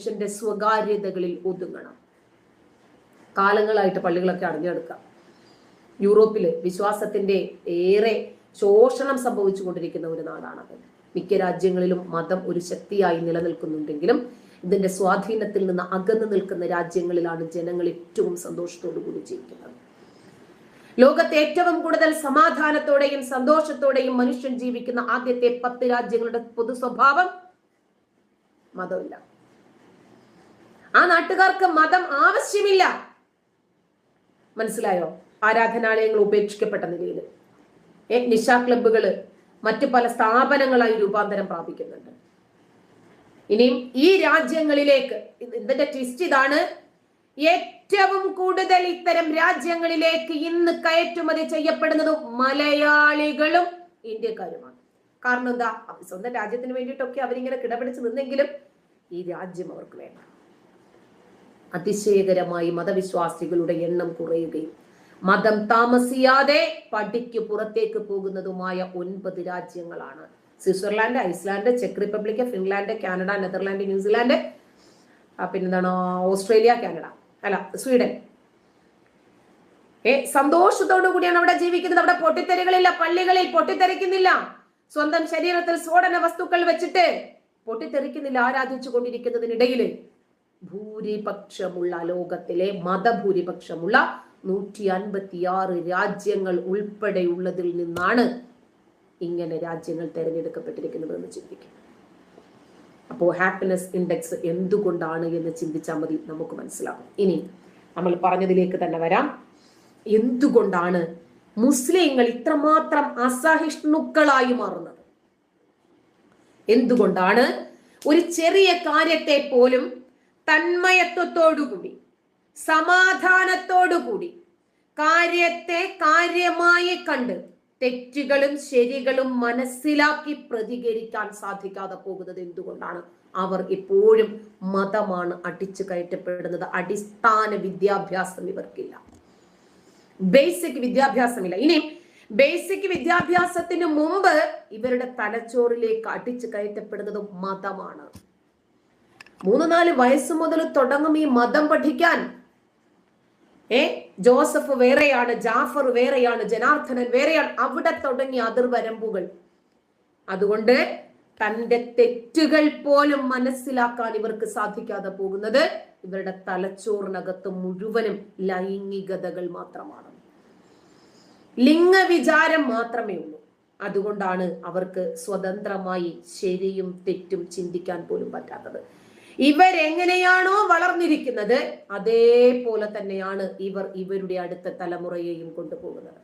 മനുഷ്യന്റെ സ്വകാര്യതകളിൽ ഒതുങ്ങണം. കാലങ്ങളായിട്ട് പള്ളികളൊക്കെ അടഞ്ഞെടുക്കാം യൂറോപ്പിൽ വിശ്വാസത്തിന്റെ ഏറെ ശോഷണം സംഭവിച്ചു കൊണ്ടിരിക്കുന്ന ഒരു നാടാണത്. മിക്ക രാജ്യങ്ങളിലും മതം ഒരു ശക്തിയായി നിലനിൽക്കുന്നുണ്ടെങ്കിലും ഇതിന്റെ സ്വാധീനത്തിൽ നിന്ന് അകന്നു നിൽക്കുന്ന രാജ്യങ്ങളിലാണ് ജനങ്ങൾ ഏറ്റവും സന്തോഷത്തോടു കൂടി ജീവിക്കുന്നത്. ലോകത്തെ ഏറ്റവും കൂടുതൽ സമാധാനത്തോടെയും സന്തോഷത്തോടെയും മനുഷ്യൻ ജീവിക്കുന്ന ആദ്യത്തെ പത്ത് രാജ്യങ്ങളുടെ പൊതു സ്വഭാവം മതമില്ല ആ നാട്ടുകാർക്ക് മതം ആവശ്യമില്ല. മനസ്സിലായോ? ആരാധനാലയങ്ങൾ ഉപേക്ഷിക്കപ്പെട്ട നിലയിൽ. നിശാ ക്ലബുകൾ മറ്റു പല സ്ഥാപനങ്ങളായി രൂപാന്തരം പ്രാപിക്കുന്നുണ്ട്. ഇനിയും ഈ രാജ്യങ്ങളിലേക്ക് ഇത് ഇതിന്റെ ട്വിസ്റ്റ് ഇതാണ്. ഏറ്റവും കൂടുതൽ ഇത്തരം രാജ്യങ്ങളിലേക്ക് ഇന്ന് കയറ്റുമതി ചെയ്യപ്പെടുന്നത് മലയാളികളും ഇന്ത്യക്കാരുമാണ്. കാരണം എന്താ? സ്വന്തം രാജ്യത്തിന് വേണ്ടിയിട്ടൊക്കെ അവരിങ്ങനെ കിടപിടിച്ച് നിന്നെങ്കിലും ഈ രാജ്യം അവർക്ക് വേണ്ട അതിശയകരമായി മതവിശ്വാസികളുടെ എണ്ണം കുറയുകയും മതം താമസിയാതെ പടിക്ക് പുറത്തേക്ക് പോകുന്നതുമായ ഒൻപത് രാജ്യങ്ങളാണ്. Switzerland Iceland check Republic Finland Canada Netherland New Zealand പിന്നെന്താണ് ഓസ്ട്രേലിയ കാനഡ അല്ല സ്വീഡൻ. ഏ സന്തോഷത്തോടു കൂടിയാണ് അവിടെ ജീവിക്കുന്നത്. അവിടെ പൊട്ടിത്തെറികളില്ല പള്ളികളിൽ പൊട്ടിത്തെറിക്കുന്നില്ല. സ്വന്തം ശരീരത്തിൽ സ്ഫോടന വസ്തുക്കൾ വെച്ചിട്ട് പൊട്ടിത്തെറിക്കുന്നില്ല ആരാധിച്ചു കൊണ്ടിരിക്കുന്നതിനിടയിൽ ഭൂരിപക്ഷമുള്ള ലോകത്തിലെ മതഭൂരിപക്ഷമുള്ള നൂറ്റി അൻപത്തിയാറ് രാജ്യങ്ങൾ ഉൾപ്പെടെയുള്ളതിൽ നിന്നാണ് ഇങ്ങനെ രാജ്യങ്ങൾ തെരഞ്ഞെടുക്കപ്പെട്ടിരിക്കുന്നത് എന്ന് ചിന്തിക്കും. അപ്പോൾ ഹാപ്പിനെസ് ഇൻഡെക്സ് എന്തുകൊണ്ടാണ് എന്ന് ചിന്തിച്ചാൽ മതി നമുക്ക് മനസ്സിലാകും ഇനി നമ്മൾ പറഞ്ഞതിലേക്ക് തന്നെ വരാം. എന്തുകൊണ്ടാണ് മുസ്ലിങ്ങൾ ഇത്രമാത്രം അസഹിഷ്ണുക്കളായി മാറുന്നത്? എന്തുകൊണ്ടാണ്? ഒരു ചെറിയ കാര്യത്തെ പോലും തന്മയത്വത്തോടുകൂടി സമാധാനത്തോടുകൂടി കാര്യത്തെ കാര്യമായി കണ്ട് തെറ്റുകളും ശരികളും മനസ്സിലാക്കി പ്രതികരിക്കാൻ സാധിക്കാതെ പോകുന്നത് എന്തുകൊണ്ടാണ്? അവർ ഇപ്പോഴും മതമാണ് അടിച്ചു കയറ്റപ്പെടുന്നത്. അടിസ്ഥാന വിദ്യാഭ്യാസം ഇവർക്കില്ല. ബേസിക് വിദ്യാഭ്യാസമില്ല. ഇനി ബേസിക് വിദ്യാഭ്യാസത്തിന് മുമ്പ് ഇവരുടെ തലച്ചോറിലേക്ക് അടിച്ചു കയറ്റപ്പെടുന്നത് മതമാണ്. മൂന്ന് നാല് വയസ്സ് മുതൽ തുടങ്ങും ഈ മതം പഠിക്കാൻ. ഏ? ജോസഫ് വേറെയാണ് ജാഫർ വേറെയാണ് ജനാർദ്ദനൻ വേറെയാണ്. അവിടെ തുടങ്ങിയ അതിർവരമ്പുകൾ. അതുകൊണ്ട് തന്റെ തെറ്റുകൾ പോലും മനസ്സിലാക്കാൻ ഇവർക്ക് സാധിക്കാതെ പോകുന്നത് ഇവരുടെ തലച്ചോറിനകത്ത് മുഴുവനും ലൈംഗികതകൾ മാത്രമാണ്. ലിംഗവിചാരം മാത്രമേ ഉള്ളൂ. അതുകൊണ്ടാണ് അവർക്ക് സ്വതന്ത്രമായി ശരിയും തെറ്റും ചിന്തിക്കാൻ പോലും പറ്റാത്തത്. ഇവരെങ്ങനെയാണോ വളർന്നിരിക്കുന്നത് അതേപോലെ തന്നെയാണ് ഇവർ ഇവരുടെ അടുത്ത തലമുറയെയും കൊണ്ടുപോകുന്നത്.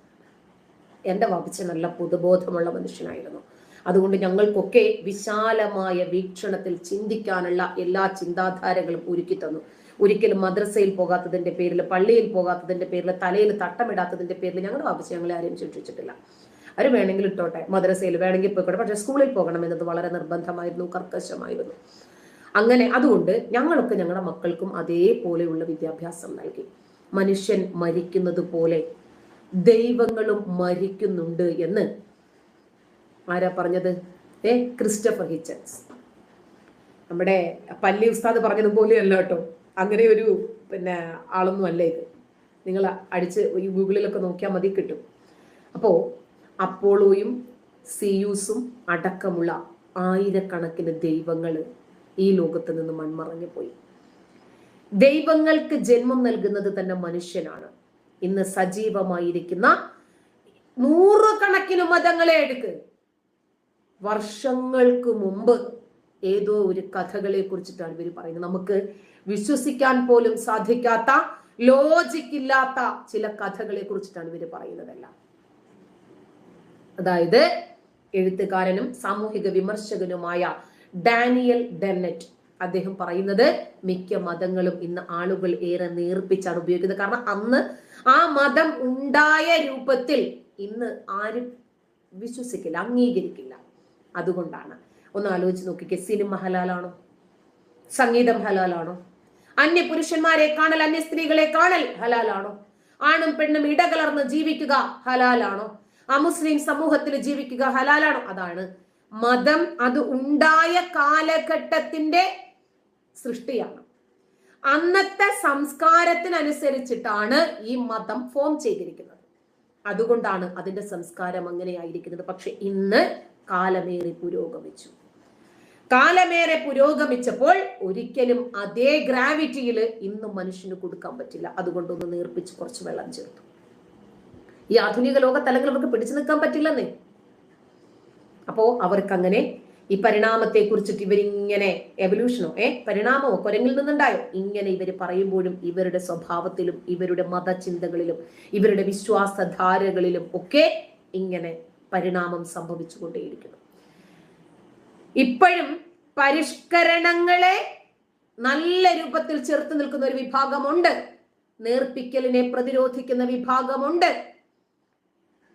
എന്റെ വാപ്പിച്ച നല്ല പൊതുബോധമുള്ള മനുഷ്യനായിരുന്നു. അതുകൊണ്ട് ഞങ്ങൾക്കൊക്കെ വിശാലമായ വീക്ഷണത്തിൽ ചിന്തിക്കാനുള്ള എല്ലാ ചിന്താധാരകളും ഒരുക്കി തന്നു. ഒരിക്കലും മദ്രസയിൽ പോകാത്തതിന്റെ പേരിൽ പള്ളിയിൽ പോകാത്തതിന്റെ പേരിൽ തലയിൽ തട്ടമിടാത്തതിന്റെ പേരിൽ ഞങ്ങളുടെ വാപ്പിച്ച് ഞങ്ങളെ ആരെയും ശിക്ഷിച്ചിട്ടില്ല അവർ വേണമെങ്കിൽ ഇട്ടോട്ടെ മദ്രസയിൽ വേണമെങ്കിൽ പോയിക്കോട്ടെ പക്ഷെ സ്കൂളിൽ പോകണം എന്നത് വളരെ നിർബന്ധമായിരുന്നു കർക്കശമായിരുന്നു. അങ്ങനെ അതുകൊണ്ട് ഞങ്ങളൊക്കെ ഞങ്ങളുടെ മക്കൾക്കും അതേപോലെയുള്ള വിദ്യാഭ്യാസം നൽകി. മനുഷ്യൻ മരിക്കുന്നത് പോലെ ദൈവങ്ങളും മരിക്കുന്നുണ്ട് എന്ന് ആരാ പറഞ്ഞത്? ഏ ക്രിസ്റ്റഫർ ഹിച്ചൻസ്. നമ്മുടെ പല്ലി ഉസ്താദ് പറഞ്ഞതുപോലെയല്ല കേട്ടോ. അങ്ങനെ ഒരു പിന്നെ ആളൊന്നും അല്ല ഇത്. നിങ്ങൾ അടിച്ച് ഈ ഗൂഗിളിലൊക്കെ നോക്കിയാൽ മതി കിട്ടും. അപ്പോൾ അപ്പോളോയും സിയൂസും അടക്കമുള്ള ആയിരക്കണക്കിന് ദൈവങ്ങൾ ഈ ലോകത്ത് നിന്ന് മൺമറഞ്ഞു പോയി ദൈവങ്ങൾക്ക് ജന്മം നൽകുന്നത് തന്നെ മനുഷ്യനാണ്. ഇന്ന് സജീവമായിരിക്കുന്ന നൂറുകണക്കിന് മതങ്ങളെ എടുക്ക്. വർഷങ്ങൾക്ക് മുമ്പ് ഏതോ ഒരു കഥകളെ കുറിച്ചിട്ടാണ് ഇവർ പറയുന്നത്. നമുക്ക് വിശ്വസിക്കാൻ പോലും സാധിക്കാത്ത ലോജിക് ഇല്ലാത്ത ചില കഥകളെ കുറിച്ചിട്ടാണ് ഇവർ പറയുന്നതെല്ലാം. അതായത് എഴുത്തുകാരനും സാമൂഹിക വിമർശകനുമായ ഡാനിയൽ ഡെന്നറ്റ് അദ്ദേഹം പറയുന്നത് മിക്ക മതങ്ങളും ഇന്ന് ആളുകൾ ഏറെ നേർപ്പിച്ചാണ് ഉപയോഗിക്കുന്നത്. കാരണം അന്ന് ആ മതം ഉണ്ടായ രൂപത്തിൽ ഇന്ന് ആരും വിശ്വസിക്കില്ല അംഗീകരിക്കില്ല. അതുകൊണ്ടാണ്. ഒന്ന് ആലോചിച്ച് നോക്കിക്കേ സിനിമ ഹലാലാണോ? സംഗീതം ഹലാലാണോ? അന്യ പുരുഷന്മാരെ കാണൽ അന്യ സ്ത്രീകളെ കാണൽ ഹലാലാണോ? ആണും പെണ്ണും ഇടകലർന്ന് ജീവിക്കുക ഹലാലാണോ? അമുസ്ലിം സമൂഹത്തിൽ ജീവിക്കുക ഹലാലാണോ? അതാണ് മതം അത് ഉണ്ടായ കാലഘട്ടത്തിന്റെ സൃഷ്ടിയാണ്. അന്നത്തെ സംസ്കാരത്തിനനുസരിച്ചിട്ടാണ് ഈ മതം ഫോം ചെയ്തിരിക്കുന്നത്. അതുകൊണ്ടാണ് അതിന്റെ സംസ്കാരം അങ്ങനെയായിരിക്കുന്നത് പക്ഷെ ഇന്ന് കാലമേറെ പുരോഗമിച്ചു. കാലമേറെ പുരോഗമിച്ചപ്പോൾ ഒരിക്കലും അതേ ഗ്രാവിറ്റിയിൽ ഇന്നും മനുഷ്യന് കൊടുക്കാൻ പറ്റില്ല. അതുകൊണ്ടൊന്ന് നേർപ്പിച്ച് കുറച്ച് വെള്ളം ചേർത്തു. ഈ ആധുനിക ലോകത്തലങ്ങൾ അവർക്ക് പിടിച്ചു നിൽക്കാൻ പറ്റില്ലെന്നേ. അപ്പോ അവർക്ക് അങ്ങനെ ഈ പരിണാമത്തെ കുറിച്ചിട്ട് ഇവരിങ്ങനെ എവല്യൂഷനോ ഏ പരിണാമമോ കുരങ്ങിൽ നിന്നുണ്ടായോ? ഇങ്ങനെ ഇവർ പറയുമ്പോഴും ഇവരുടെ സ്വഭാവത്തിലും ഇവരുടെ മതചിന്തകളിലും ഇവരുടെ വിശ്വാസധാരകളിലും ഒക്കെ ഇങ്ങനെ പരിണാമം സംഭവിച്ചുകൊണ്ടേയിരിക്കുന്നു. ഇപ്പോഴും പരിഷ്കരണങ്ങളെ നല്ല രൂപത്തിൽ ചേർത്ത് നിൽക്കുന്ന ഒരു വിഭാഗമുണ്ട്. നേർപ്പിക്കലിനെ പ്രതിരോധിക്കുന്ന വിഭാഗമുണ്ട്.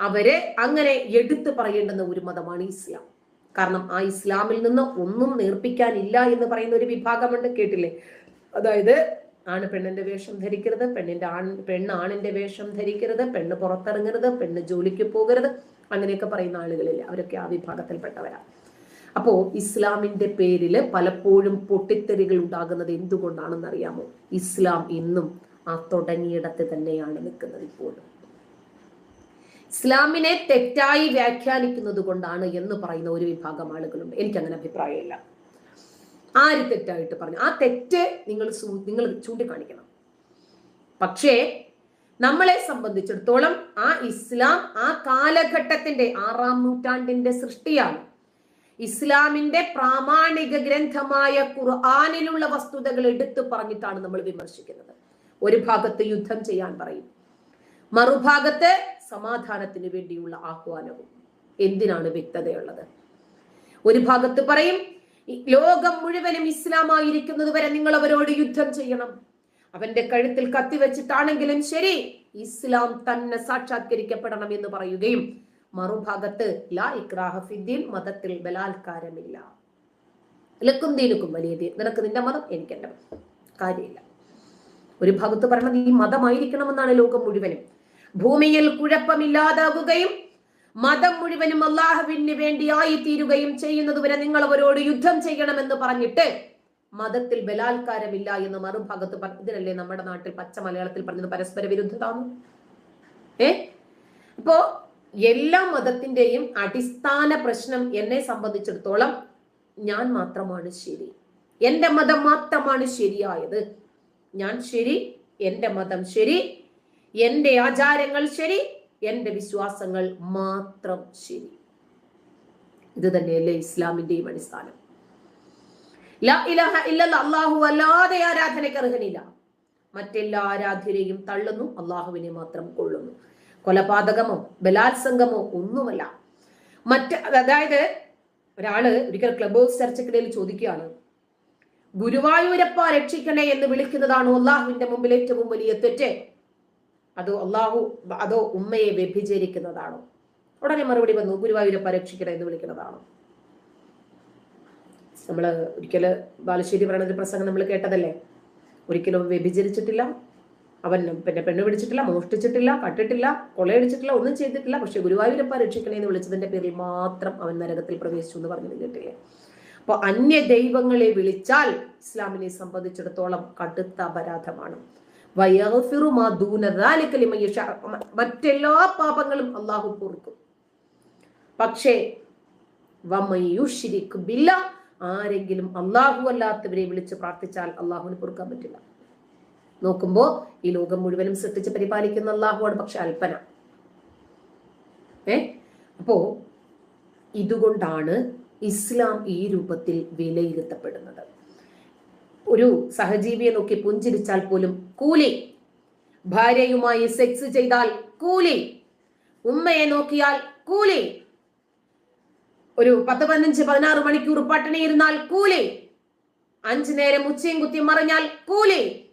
അവർ അങ്ങനെ എടുത്തു പറയേണ്ടുന്ന ഒരു മതമാണ് ഇസ്ലാം. കാരണം ആ ഇസ്ലാമിൽ നിന്ന് ഒന്നും നേർപ്പിക്കാനില്ല എന്ന് പറയുന്ന ഒരു വിഭാഗമുണ്ട് കേട്ടില്ലേ? അതായത് ആണ് പെണ്ണിന്റെ വേഷം ധരിക്കരുത് പെണ്ണിന്റെ ആൺ പെണ്ണ് ആണിന്റെ വേഷം ധരിക്കരുത് പെണ്ണ് പുറത്തിറങ്ങരുത് പെണ്ണ് ജോലിക്ക് പോകരുത് അങ്ങനെയൊക്കെ പറയുന്ന ആളുകളില്ല അവരൊക്കെ ആ വിഭാഗത്തിൽപ്പെട്ടവരാ. അപ്പോ ഇസ്ലാമിന്റെ പേരിൽ പലപ്പോഴും പൊട്ടിത്തെറികൾ ഉണ്ടാകുന്നത് എന്തുകൊണ്ടാണെന്ന് അറിയാമോ ഇസ്ലാം ഇന്നും ആ തുടങ്ങിയിടത്ത് തന്നെയാണ് നിൽക്കുന്നത് ഇപ്പോഴും. ഇസ്ലാമിനെ തെറ്റായി വ്യാഖ്യാനിക്കുന്നത് കൊണ്ടാണ് എന്ന് പറയുന്ന ഒരു വിഭാഗം ആളുകളുണ്ട് എനിക്ക് അങ്ങനെ അഭിപ്രായമില്ല. ആര് തെറ്റായിട്ട് പറഞ്ഞു? ആ തെറ്റ് നിങ്ങൾ നിങ്ങൾ ചൂണ്ടിക്കാണിക്കണം. പക്ഷേ നമ്മളെ സംബന്ധിച്ചിടത്തോളം ആ ഇസ്ലാം ആ കാലഘട്ടത്തിന്റെ ആറാം നൂറ്റാണ്ടിന്റെ സൃഷ്ടിയാണ്. ഇസ്ലാമിന്റെ പ്രാമാണിക ഗ്രന്ഥമായ ഖുർആാനിലുള്ള വസ്തുതകൾ എടുത്തു പറഞ്ഞിട്ടാണ് നമ്മൾ വിമർശിക്കുന്നത്. ഒരു ഭാഗത്ത് യുദ്ധം ചെയ്യാൻ പറയും. മറുഭാഗത്ത് സമാധാനത്തിന് വേണ്ടിയുള്ള ആഹ്വാനവും. എന്തിനാണ് വ്യക്തതയുള്ളത്? ഒരു ഭാഗത്ത് പറയും ലോകം മുഴുവനും ഇസ്ലാമായിരിക്കുന്നത് വരെ നിങ്ങൾ അവരോട് യുദ്ധം ചെയ്യണം. അവന്റെ കഴുത്തിൽ കത്തിവെച്ചിട്ടാണെങ്കിലും ശരി ഇസ്ലാം തന്നെ സാക്ഷാത്കരിക്കപ്പെടണം എന്ന് പറയുകയും മറുഭാഗത്ത് ലാ ഇക്രാഹഫിദ്ദീൻ മതത്തിൽ ബലാത്കാരമില്ല. ലക്കും ദീനുക്കും വലിയ നിനക്ക് നിന്റെ മതം എനിക്ക് എന്റെ കാര്യമില്ല. ഒരു ഭാഗത്ത് പറയണത് ഈ മതമായിരിക്കണമെന്നാണ് ലോകം മുഴുവനും. ഭൂമിയിൽ കുഴപ്പമില്ലാതാകുകയും മതം മുഴുവനും അള്ളാഹുവിന് വേണ്ടി തീരുകയും ചെയ്യുന്നതുവരെ നിങ്ങൾ അവരോട് യുദ്ധം ചെയ്യണമെന്ന് പറഞ്ഞിട്ട് മതത്തിൽ ബലാത്കാരമില്ല എന്ന് മറുഭാഗത്ത് ഇതിനല്ലേ നമ്മുടെ നാട്ടിൽ പച്ച മലയാളത്തിൽ പറഞ്ഞത് പരസ്പര വിരുദ്ധതാണ് ഏ? അപ്പോ എല്ലാ മതത്തിന്റെയും അടിസ്ഥാന പ്രശ്നം എന്നെ സംബന്ധിച്ചിടത്തോളം ഞാൻ മാത്രമാണ് ശരി. എന്റെ മതം മാത്രമാണ് ശരിയായത്. ഞാൻ ശരി എന്റെ മതം ശരി എന്റെ ആചാരങ്ങൾ ശരി എന്റെ വിശ്വാസങ്ങൾ മാത്രം ശരി. ഇത് തന്നെയല്ലേ ഇസ്ലാമിന്റെയും അടിസ്ഥാനം. അള്ളാഹു അല്ലാതെ ആരാധനയ്ക്ക് അർഹനില്ല. മറ്റെല്ലാ ആരാധ്യരെയും തള്ളുന്നു അള്ളാഹുവിനെ മാത്രം കൊള്ളുന്നു. കൊലപാതകമോ ബലാത്സംഗമോ ഒന്നുമല്ല. മറ്റ് അതായത് ഒരാൾ ഒരിക്കൽ ക്ലബ് ഹൗസ് ചർച്ചക്കിടയിൽ ചോദിക്കുകയാണ് ഗുരുവായൂരപ്പ രക്ഷിക്കണേ എന്ന് വിളിക്കുന്നതാണ് അള്ളാഹുവിന്റെ മുമ്പിൽ ഏറ്റവും വലിയ തെറ്റ്? അതോ അള്ളാഹു അതോ ഉമ്മയെ വ്യഭിചരിക്കുന്നതാണോ? ഉടനെ മറുപടി വന്നു ഗുരുവായൂരപ്പ പരീക്ഷിക്കണം എന്ന് വിളിക്കുന്നതാണോ? നമ്മൾ ഒരിക്കൽ ബാലുശ്ശേരി പറയുന്ന പ്രസംഗം നമ്മൾ കേട്ടതല്ലേ? ഒരിക്കലും വ്യഭിചരിച്ചിട്ടില്ല. അവൻ പിന്നെ പെണ്ണ് പിടിച്ചിട്ടില്ല മോഷ്ടിച്ചിട്ടില്ല കട്ടിട്ടില്ല കൊള്ളയടിച്ചിട്ടില്ല ഒന്നും ചെയ്തിട്ടില്ല. പക്ഷെ ഗുരുവായൂരപ്പ രക്ഷിക്കണേ എന്ന് വിളിച്ചതിന്റെ പേരിൽ മാത്രം അവൻ നരകത്തിൽ പ്രവേശിച്ചു എന്ന് പറഞ്ഞു കേട്ടില്ലേ? അപ്പോൾ അന്യ ദൈവങ്ങളെ വിളിച്ചാൽ ഇസ്ലാമിനെ സംബന്ധിച്ചിടത്തോളം കടുത്ത അപരാധമാണ്. മറ്റെല്ലാ പാപങ്ങളും അള്ളാഹു പൊറുക്കും. പക്ഷേ ആരെങ്കിലും അള്ളാഹു അല്ലാത്തവരെ വിളിച്ച് പ്രാർത്ഥിച്ചാൽ അള്ളാഹുവിന് പൊറുക്കാൻ പറ്റില്ല. നോക്കുമ്പോ ഈ ലോകം മുഴുവനും സൃഷ്ടിച്ച് പരിപാലിക്കുന്ന അള്ളാഹുവാണ് പക്ഷെ അല്പന ഏ? അപ്പോ ഇതുകൊണ്ടാണ് ഇസ്ലാം ഈ രൂപത്തിൽ വിലയിരുത്തപ്പെടുന്നത്. ഒരു സഹജീവിയെ നോക്കി പുഞ്ചിരിച്ചാൽ പോലും കൂലി. ഭാര്യയുമായി സെക്സ് ചെയ്താൽ കൂലി. ഉമ്മയെ നോക്കിയാൽ കൂലി. ഒരു പത്ത് പതിനഞ്ച് പതിനാറ് മണിക്കൂർ പട്ടിണി ഇരുന്നാൽ കൂലി. അഞ്ചു നേരം ഉച്ചയും കുത്തി മറിഞ്ഞാൽ കൂലി.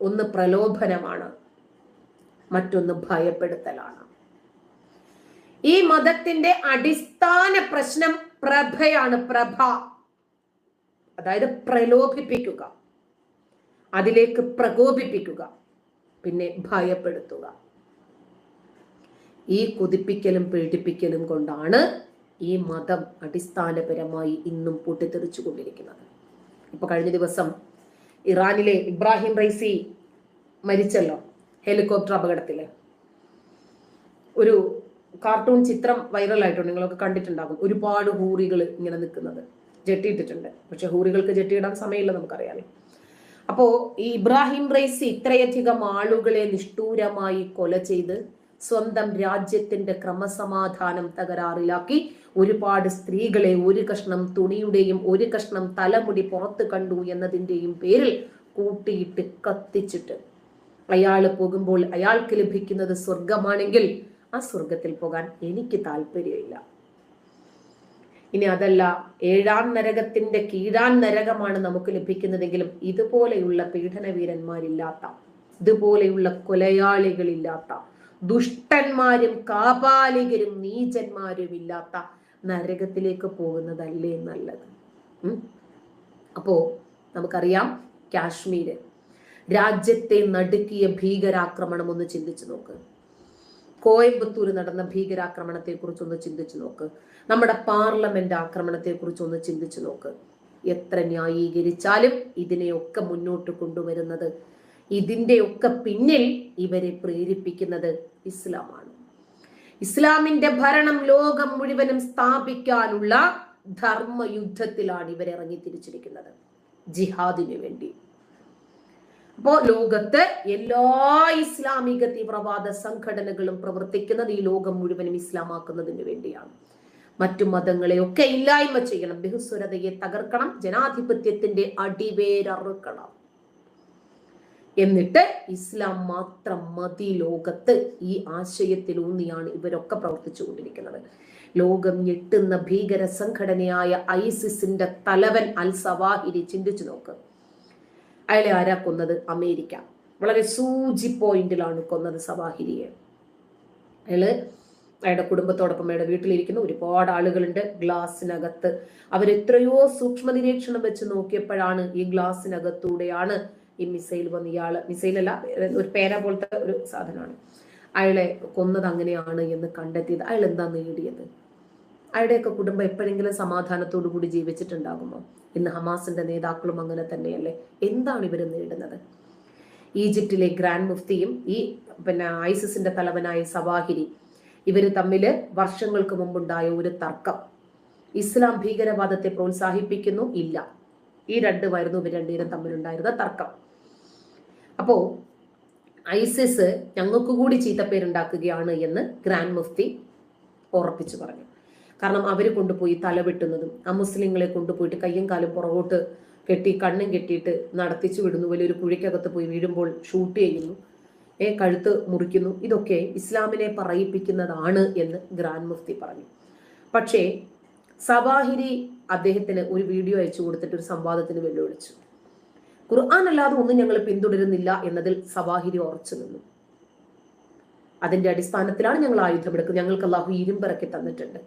ഒന്ന് പ്രലോഭനമാണ് മറ്റൊന്ന് ഭയപ്പെടുത്തലാണ്. ഈ മതത്തിന്റെ അടിസ്ഥാന പ്രശ്നം പ്രഭയാണ് പ്രഭ. അതായത് പ്രലോഭിപ്പിക്കുക. അതിലേക്ക് പ്രകോപിപ്പിക്കുക. പിന്നെ ഭയപ്പെടുത്തുക. ഈ കുതിപ്പിക്കലും പീഡിപ്പിക്കലും കൊണ്ടാണ് ഈ മതം അടിസ്ഥാനപരമായി ഇന്നും പൊട്ടിത്തെറിച്ചു കൊണ്ടിരിക്കുന്നത് ഇപ്പൊ കഴിഞ്ഞ ദിവസം ഇറാനിലെ ഇബ്രാഹിം റൈസി മരിച്ചല്ലോ ഹെലികോപ്റ്റർ അപകടത്തിൽ. ഒരു കാർട്ടൂൺ ചിത്രം വൈറലായിട്ടുണ്ട് നിങ്ങളൊക്കെ കണ്ടിട്ടുണ്ടാകും. ഒരുപാട് ഹൂറികൾ ഇങ്ങനെ നിൽക്കുന്നത്. ജെട്ടിയിട്ടിട്ടുണ്ട് പക്ഷെ ഹൂറികൾക്ക് ജെട്ടിയിടാൻ സമയമില്ല നമുക്കറിയാലോ. അപ്പോ ഈ ഇബ്രാഹിം റൈസി ഇത്രയധികം ആളുകളെ നിഷ്ഠൂരമായി കൊല ചെയ്ത് സ്വന്തം രാജ്യത്തിന്റെ ക്രമസമാധാനം തകരാറിലാക്കി ഒരുപാട് സ്ത്രീകളെ ഒരു കഷ്ണം തുണിയുടെയും ഒരു കഷ്ണം തലമുടി പുറത്ത് കണ്ടു എന്നതിന്റെയും പേരിൽ കൂട്ടിയിട്ട് കത്തിച്ചിട്ട് അയാൾ പോകുമ്പോൾ അയാൾക്ക് ലഭിക്കുന്നത് സ്വർഗമാണെങ്കിൽ ആ സ്വർഗത്തിൽ പോകാൻ എനിക്ക് താല്പര്യമില്ല. ഇനി അതല്ല ഏഴാം നരകത്തിന്റെ കീഴാൻ നരകമാണ് നമുക്ക് ലഭിക്കുന്നതെങ്കിലും ഇതുപോലെയുള്ള പീഡനവീരന്മാരില്ലാത്ത ഇതുപോലെയുള്ള കൊലയാളികളില്ലാത്ത ദുഷ്ടന്മാരും കാപാലികരും നീചന്മാരും ഇല്ലാത്ത നരകത്തിലേക്ക് പോകുന്നതല്ലേ നല്ലത്? അപ്പോ നമുക്കറിയാം കാശ്മീര്. രാജ്യത്തെ നടുക്കിയ ഭീകരാക്രമണം ഒന്ന് ചിന്തിച്ചു നോക്ക്. കോയമ്പത്തൂർ നടന്ന ഭീകരാക്രമണത്തെ കുറിച്ചൊന്ന് ചിന്തിച്ചു നോക്ക്. നമ്മുടെ പാർലമെന്റ് ആക്രമണത്തെ കുറിച്ചൊന്ന് ചിന്തിച്ചു നോക്ക്. എത്ര ന്യായീകരിച്ചാലും ഇതിനെയൊക്കെ മുന്നോട്ട് കൊണ്ടുവരുന്നത് ഇതിന്റെയൊക്കെ പിന്നിൽ ഇവരെ പ്രേരിപ്പിക്കുന്നത് ഇസ്ലാമാണ്. ഇസ്ലാമിന്റെ ഭരണം ലോകം മുഴുവനും സ്ഥാപിക്കാനുള്ള ധർമ്മയുദ്ധത്തിലാണ് ഇവരിറങ്ങി തിരിച്ചിരിക്കുന്നത്. ജിഹാദിനു വേണ്ടി. അപ്പോ ലോകത്ത് എല്ലാ ഇസ്ലാമിക തീവ്രവാദ സംഘടനകളും പ്രവർത്തിക്കുന്നത് ഈ ലോകം മുഴുവനും ഇസ്ലാമാക്കുന്നതിന് വേണ്ടിയാണ്. മറ്റു മതങ്ങളെ ഒക്കെ ഇല്ലായ്മ ചെയ്യണം ബഹുസ്വരതയെ തകർക്കണം ജനാധിപത്യത്തിന്റെ അടിവേരറുക്കണം. എന്നിട്ട് ഇസ്ലാം മാത്രം മതി ലോകത്ത്. ഈ ആശയത്തിലൂന്നിയാണ് ഇവരൊക്കെ പ്രവർത്തിച്ചു കൊണ്ടിരിക്കുന്നത്. ലോകം ഞെട്ടുന്ന ഭീകര സംഘടനയായ ഐസിസിന്റെ തലവൻ അൽ സവാഹിരി ചിന്തിച്ചു നോക്ക്. അയാളെ ആരാ കൊന്നത്? അമേരിക്ക. വളരെ സൂചി പോയിന്റിലാണ് കൊന്നത് സവാഹിരിയെ. അയാൾ അയാളുടെ കുടുംബത്തോടൊപ്പം അയാളുടെ വീട്ടിലിരിക്കുന്ന. ഒരുപാട് ആളുകളുണ്ട് ഗ്ലാസ്സിനകത്ത്. അവരെത്രയോ സൂക്ഷ്മ നിരീക്ഷണം വെച്ച് നോക്കിയപ്പോഴാണ് ഈ ഗ്ലാസ്സിനകത്തൂടെയാണ് ഈ മിസൈൽ വന്ന് ഇയാൾ. മിസൈലല്ല ഒരു പേന പോലത്തെ ഒരു സാധനമാണ്. അയാളെ കൊന്നത് അങ്ങനെയാണ് എന്ന് കണ്ടെത്തിയത്. അയാൾ എന്താ നേടിയത്? അയാളുടെയൊക്കെ കുടുംബം എപ്പോഴെങ്കിലും സമാധാനത്തോടു കൂടി ജീവിച്ചിട്ടുണ്ടാകുമോ? ഇന്ന് ഹമാസിന്റെ നേതാക്കളും അങ്ങനെ തന്നെയല്ലേ? എന്താണ് ഇവർ നേടുന്നത്? ഈജിപ്തിലെ ഗ്രാൻഡ് മുഫ്തിയും ഈ പിന്നെ ഐസിസിന്റെ തലവനായ സവാഹിരി ഇവർ തമ്മിൽ വർഷങ്ങൾക്ക് മുമ്പുണ്ടായ ഒരു തർക്കം. ഇസ്ലാം ഭീകരവാദത്തെ പ്രോത്സാഹിപ്പിക്കുന്നു ഇല്ല. ഈ രണ്ടുമായിരുന്നു ഇവർ രണ്ടുപേരും തമ്മിലുണ്ടായിരുന്ന തർക്കം. അപ്പോ ഐസിസ് ഞങ്ങൾക്ക് കൂടി ചീത്തപ്പേരുണ്ടാക്കുകയാണ് എന്ന് ഗ്രാൻഡ് മുഫ്തി ഉറപ്പിച്ചു പറഞ്ഞു. കാരണം അവർ കൊണ്ടുപോയി തല വെട്ടുന്നതും ആ മുസ്ലിങ്ങളെ കൊണ്ടുപോയിട്ട് കയ്യും കാലും പുറകോട്ട് കെട്ടി കണ്ണും കെട്ടിയിട്ട് നടത്തിച്ചു വിടുന്നു. വലിയൊരു കുഴിക്കകത്ത് പോയി വീഴുമ്പോൾ ഷൂട്ട് ചെയ്യുന്നു. ഏ കഴുത്ത് മുറിക്കുന്നു. ഇതൊക്കെ ഇസ്ലാമിനെ പറയിപ്പിക്കുന്നതാണ് എന്ന് ഗ്രാൻഡ് മുഫ്തി പറഞ്ഞു. പക്ഷേ സവാഹിരി അദ്ദേഹത്തിന് ഒരു വീഡിയോ അയച്ചു കൊടുത്തിട്ട് ഒരു സംവാദത്തിന് വെല്ലുവിളിച്ചു. ഖുർആൻ അല്ലാതെ ഒന്നും ഞങ്ങൾ പിന്തുടരുന്നില്ല എന്നതിൽ സവാഹിരി ഉറച്ചു നിന്നു. അതിന്റെ അടിസ്ഥാനത്തിലാണ് ഞങ്ങൾ ആയുധമെടുക്കുന്നത്. ഞങ്ങൾക്ക് അള്ളാഹു ഇരുമ്പിറക്കി തന്നിട്ടുണ്ട്.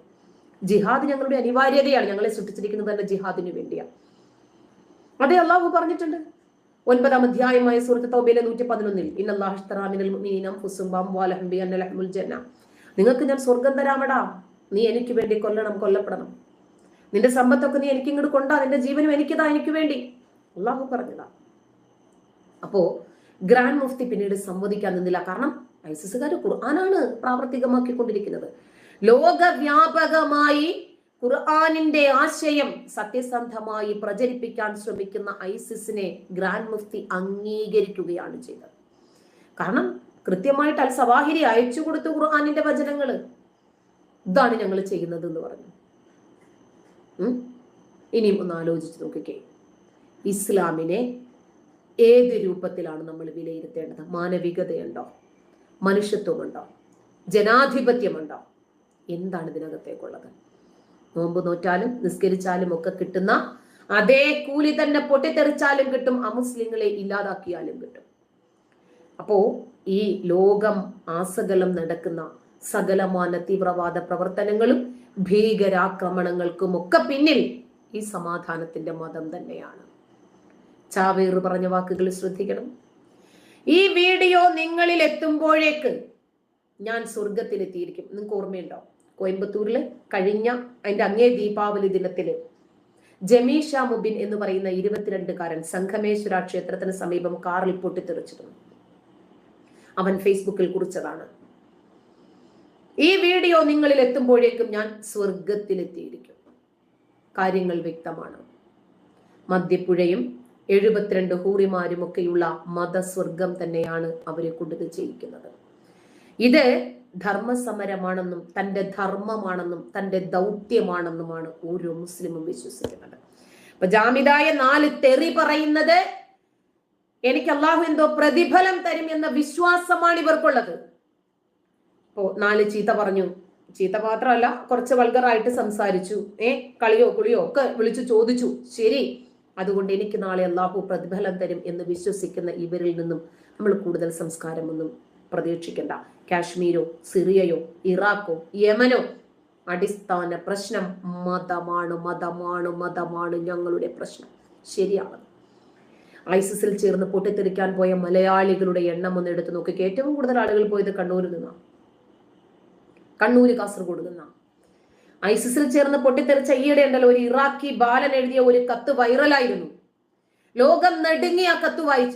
ജിഹാദ് ഞങ്ങളുടെ അനിവാര്യതയാണ്. ഞങ്ങളെ സൃഷ്ടിച്ചിരിക്കുന്നത് തന്നെ ജിഹാദിന് വേണ്ടിയാണ് അതേ അള്ളാഹു പറഞ്ഞിട്ടുണ്ട്. ഒൻപതാം അധ്യായമായ സുഹൃത്ത് തൗബയിലെ നൂറ്റി പതിനൊന്നിൽ നിങ്ങൾക്ക് ഞാൻ സ്വർഗം തരാമടാ. നീ എനിക്ക് വേണ്ടി കൊല്ലണം കൊല്ലപ്പെടണം. നിന്റെ സമ്പത്തൊക്കെ നീ എനിക്ക് ഇങ്ങോട്ട് കൊണ്ടാ. നിന്റെ ജീവനും എനിക്കതാ എനിക്ക് വേണ്ടി. അള്ളാഹു പറഞ്ഞതാ. അപ്പോ ഗ്രാൻഡ് മുഫ്തി പിന്നീട് സംവദിക്കാൻ നിന്നില്ല. കാരണം ഐസിസുകാർ ഖുർആനാണ് പ്രാവർത്തികമാക്കിക്കൊണ്ടിരിക്കുന്നത്. ലോകവ്യാപകമായി ഖുർആാനിന്റെ ആശയം സത്യസന്ധമായി പ്രചരിപ്പിക്കാൻ ശ്രമിക്കുന്ന ഐസിസിനെ ഗ്രാൻഡ് മുഫ്തി അംഗീകരിക്കുകയാണ് ചെയ്തത്. കാരണം കൃത്യമായിട്ട് അൽ സവാഹിരി അയച്ചു കൊടുത്തു ഖുർആാനിന്റെ വചനങ്ങൾ ഇതാണ് ഞങ്ങൾ ചെയ്യുന്നത് എന്ന് പറഞ്ഞു ഇനിയും ഒന്ന് ആലോചിച്ച് നോക്കിക്കേ. ഇസ്ലാമിനെ ഏത് രൂപത്തിലാണ് നമ്മൾ വിലയിരുത്തേണ്ടത്? മാനവികതയുണ്ടോ? മനുഷ്യത്വമുണ്ടോ? ജനാധിപത്യമുണ്ടോ? എന്താണ് ഇതിനകത്തേക്കുള്ളത്? നോമ്പ് നോറ്റാലും നിസ്കരിച്ചാലും ഒക്കെ കിട്ടുന്ന അതേ കൂലി തന്നെ പൊട്ടിത്തെറിച്ചാലും കിട്ടും അമുസ്ലിങ്ങളെ ഇല്ലാതാക്കിയാലും കിട്ടും. അപ്പോ ഈ ലോകം ആസകലം നടക്കുന്ന സകലമാന തീവ്രവാദ പ്രവർത്തനങ്ങളും ഭീകരാക്രമണങ്ങൾക്കും ഒക്കെ പിന്നിൽ ഈ സമാധാനത്തിന്റെ മതം തന്നെയാണ്. ചാവേർ പറഞ്ഞ വാക്കുകൾ ശ്രദ്ധിക്കണം. ഈ വീഡിയോ നിങ്ങളിൽ എത്തുമ്പോഴേക്ക് ഞാൻ സ്വർഗത്തിലെത്തിയിരിക്കും നിങ്ങൾക്ക് ഓർമ്മയുണ്ടോ? കോയമ്പത്തൂരിൽ കഴിഞ്ഞ അതിന്റെ അങ്ങേ ദീപാവലി ദിനത്തിൽ ജമീഷ മുബിൻ എന്ന് പറയുന്ന ഇരുപത്തിരണ്ടുകാരൻ സംഘമേശ്വര ക്ഷേത്രത്തിന് സമീപം കാറിൽ പൊട്ടിത്തെറിച്ചിരുന്നു. അവൻ ഫേസ്ബുക്കിൽ കുറിച്ചതാണ്. ഈ വീഡിയോ നിങ്ങളിൽ എത്തുമ്പോഴേക്കും ഞാൻ സ്വർഗത്തിലെത്തിയിരിക്കും കാര്യങ്ങൾ വ്യക്തമാണ്. മദ്യപ്പുഴയും എഴുപത്തിരണ്ട് ഹൂറിമാരും ഒക്കെയുള്ള മതസ്വർഗം തന്നെയാണ് അവരെ കൊണ്ടത് ചെയ്യിക്കുന്നത്. ഇത് ധർമ്മസമരമാണെന്നും തന്റെ ധർമ്മമാണെന്നും തന്റെ ദൗത്യമാണെന്നുമാണ് ഓരോ മുസ്ലിമും വിശ്വസിക്കുന്നത്. അപ്പൊ ജാമിതായ നാല് തെറി പറയുന്നത് എനിക്ക് അള്ളാഹു എന്തോ പ്രതിഫലം തരും എന്ന വിശ്വാസമാണ് ഇവർക്കുള്ളത്. ഇപ്പോ നാല് ചീത്ത പറഞ്ഞു. ചീത്ത മാത്രമല്ല കുറച്ച് വൾഗറായിട്ട് സംസാരിച്ചു. ഏ കളിയോ കുളിയോ ഒക്കെ വിളിച്ചു ചോദിച്ചു. ശരി അതുകൊണ്ട് എനിക്ക് നാളെ അള്ളാഹു പ്രതിഫലം തരും എന്ന് വിശ്വസിക്കുന്ന ഇവരിൽ നിന്നും നമ്മൾ കൂടുതൽ സംസ്കാരമൊന്നും പ്രതീക്ഷിക്കണ്ട. കാശ്മീരോ സിറിയയോ ഇറാഖോ യമനോ അടിസ്ഥാന പ്രശ്നം. മതമാണ് മതമാണ് മതമാണ് ഞങ്ങളുടെ പ്രശ്നം. ശരിയാണ്. ഐസിസിൽ ചേർന്ന് പൊട്ടിത്തെറിക്കാൻ പോയ മലയാളികളുടെ എണ്ണം ഒന്ന് എടുത്തു നോക്കി. ഏറ്റവും കൂടുതൽ ആളുകൾ പോയത് കണ്ണൂരിൽ നിന്നാണ് കണ്ണൂര് കാസർഗോഡ് നിന്നാണ് ഐസിസിൽ ചേർന്ന് പൊട്ടിത്തെറിച്ച ഈയിടെ ഉണ്ടല്ലോ ഒരു ഇറാഖി ബാലൻ എഴുതിയ ഒരു കത്ത് വൈറലായിരുന്നു. ലോകം നെടുങ്ങി ആ കത്ത് വായിച്ചു